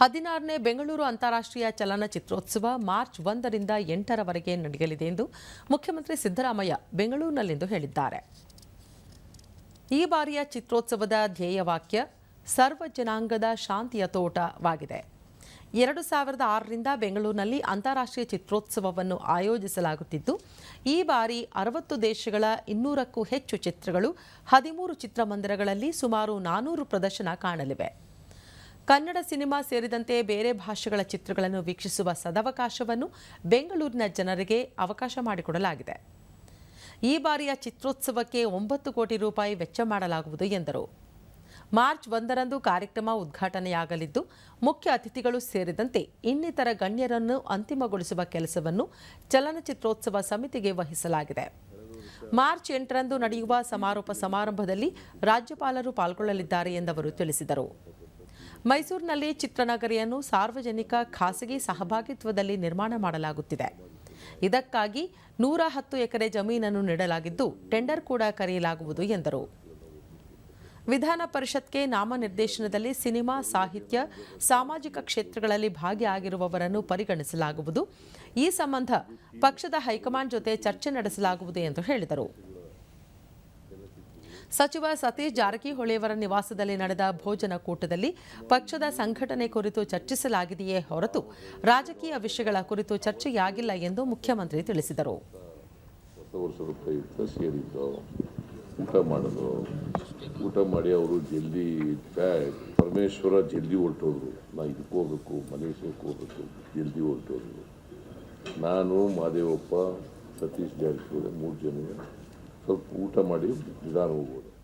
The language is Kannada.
ಹದಿನಾರನೇ ಬೆಂಗಳೂರು ಅಂತಾರಾಷ್ಟ್ರೀಯ ಚಲನಚಿತ್ರೋತ್ಸವ ಮಾರ್ಚ್ ಒಂದರಿಂದ ಎಂಟರವರೆಗೆ ನಡೆಯಲಿದೆ ಎಂದು ಮುಖ್ಯಮಂತ್ರಿ ಸಿದ್ದರಾಮಯ್ಯ ಬೆಂಗಳೂರಿನಲ್ಲಿಂದು ಹೇಳಿದ್ದಾರೆ. ಈ ಬಾರಿಯ ಚಿತ್ರೋತ್ಸವದ ಧ್ಯೇಯವಾಕ್ಯ ಸರ್ವ ಜನಾಂಗದ ಶಾಂತಿಯ ತೋಟವಾಗಿದೆ. ಎರಡು ಸಾವಿರದ ಆರರಿಂದ ಬೆಂಗಳೂರಿನಲ್ಲಿ ಅಂತಾರಾಷ್ಟ್ರೀಯ ಚಿತ್ರೋತ್ಸವವನ್ನು ಆಯೋಜಿಸಲಾಗುತ್ತಿದ್ದು, ಈ ಬಾರಿ ಅರವತ್ತು ದೇಶಗಳ ಇನ್ನೂರಕ್ಕೂ ಹೆಚ್ಚು ಚಿತ್ರಗಳು ಹದಿಮೂರು ಚಿತ್ರಮಂದಿರಗಳಲ್ಲಿ ಸುಮಾರು ನಾನೂರು ಪ್ರದರ್ಶನ ಕಾಣಲಿವೆ. ಕನ್ನಡ ಸಿನಿಮಾ ಸೇರಿದಂತೆ ಬೇರೆ ಭಾಷೆಗಳ ಚಿತ್ರಗಳನ್ನು ವೀಕ್ಷಿಸುವ ಸದವಕಾಶವನ್ನು ಬೆಂಗಳೂರಿನ ಜನರಿಗೆ ಅವಕಾಶ ಮಾಡಿಕೊಡಲಾಗಿದೆ. ಈ ಬಾರಿಯ ಚಿತ್ರೋತ್ಸವಕ್ಕೆ ಒಂಬತ್ತು ಕೋಟಿ ರೂಪಾಯಿ ವೆಚ್ಚ ಮಾಡಲಾಗುವುದು ಎಂದರು. ಮಾರ್ಚ್ ಒಂದರಂದು ಕಾರ್ಯಕ್ರಮ ಉದ್ಘಾಟನೆಯಾಗಲಿದ್ದು, ಮುಖ್ಯ ಅತಿಥಿಗಳು ಸೇರಿದಂತೆ ಇನ್ನಿತರ ಗಣ್ಯರನ್ನು ಅಂತಿಮಗೊಳಿಸುವ ಕೆಲಸವನ್ನು ಚಲನಚಿತ್ರೋತ್ಸವ ಸಮಿತಿಗೆ ವಹಿಸಲಾಗಿದೆ. ಮಾರ್ಚ್ ಎಂಟರಂದು ನಡೆಯುವ ಸಮಾರೋಪ ಸಮಾರಂಭದಲ್ಲಿ ರಾಜ್ಯಪಾಲರು ಪಾಲ್ಗೊಳ್ಳಲಿದ್ದಾರೆ ಎಂದವರು ತಿಳಿಸಿದರು. ಮೈಸೂರಿನಲ್ಲಿ ಚಿತ್ರನಗರಿಯನ್ನು ಸಾರ್ವಜನಿಕ ಖಾಸಗಿ ಸಹಭಾಗಿತ್ವದಲ್ಲಿ ನಿರ್ಮಾಣ ಮಾಡಲಾಗುತ್ತಿದೆ. ಇದಕ್ಕಾಗಿ ನೂರ ಹತ್ತು ಎಕರೆ ಜಮೀನನ್ನು ನೀಡಲಾಗಿದ್ದು, ಟೆಂಡರ್ ಕೂಡ ಕರೆಯಲಾಗುವುದು ಎಂದರು. ವಿಧಾನ ಪರಿಷತ್ಗೆ ನಾಮನಿರ್ದೇಶನದಲ್ಲಿ ಸಿನಿಮಾ, ಸಾಹಿತ್ಯ, ಸಾಮಾಜಿಕ ಕ್ಷೇತ್ರಗಳಲ್ಲಿ ಭಾಗಿಯಾಗಿರುವವರನ್ನು ಪರಿಗಣಿಸಲಾಗುವುದು. ಈ ಸಂಬಂಧ ಪಕ್ಷದ ಹೈಕಮಾಂಡ್ ಜೊತೆ ಚರ್ಚೆ ನಡೆಸಲಾಗುವುದು ಎಂದು ಹೇಳಿದರು. ಸಚಿವ ಸತೀಶ್ ಜಾರಕಿಹೊಳಿಯವರ ನಿವಾಸದಲ್ಲಿ ನಡೆದ ಭೋಜನ ಕೂಟದಲ್ಲಿ ಪಕ್ಷದ ಸಂಘಟನೆ ಕುರಿತು ಚರ್ಚಿಸಲಾಗಿದೆಯೇ ಹೊರತು ರಾಜಕೀಯ ವಿಷಯಗಳ ಕುರಿತು ಚರ್ಚೆಯಾಗಿಲ್ಲ ಎಂದು ಮುಖ್ಯಮಂತ್ರಿ ತಿಳಿಸಿದರು. ಊಟ ಊಟ ಮಾಡಿ ಅವರು ಜಲ್ದಿ ಪರಮೇಶ್ವರ ಜಲ್ದಿ ಹೊರಟೋದ್ರು. ನಾ ಇದಕ್ಕೆ ಹೋಗ್ಬೇಕು ಮಲೇಷ್ಯಾಕ್ಕೆ ಹೋಗ್ಬೇಕು, ಜಲ್ದಿ ಹೊರಟೋದ್ರು. ನಾನು, ಮಾದೇವಪ್ಪ, ಸತೀಶ್ ಜಾರಕಿಹೊಳಿ ಮೂರು ಜನ ಸ್ವಲ್ಪ ಊಟ ಮಾಡಿ ನಿಧಾನ ಹೋಗ್ಬೋದು.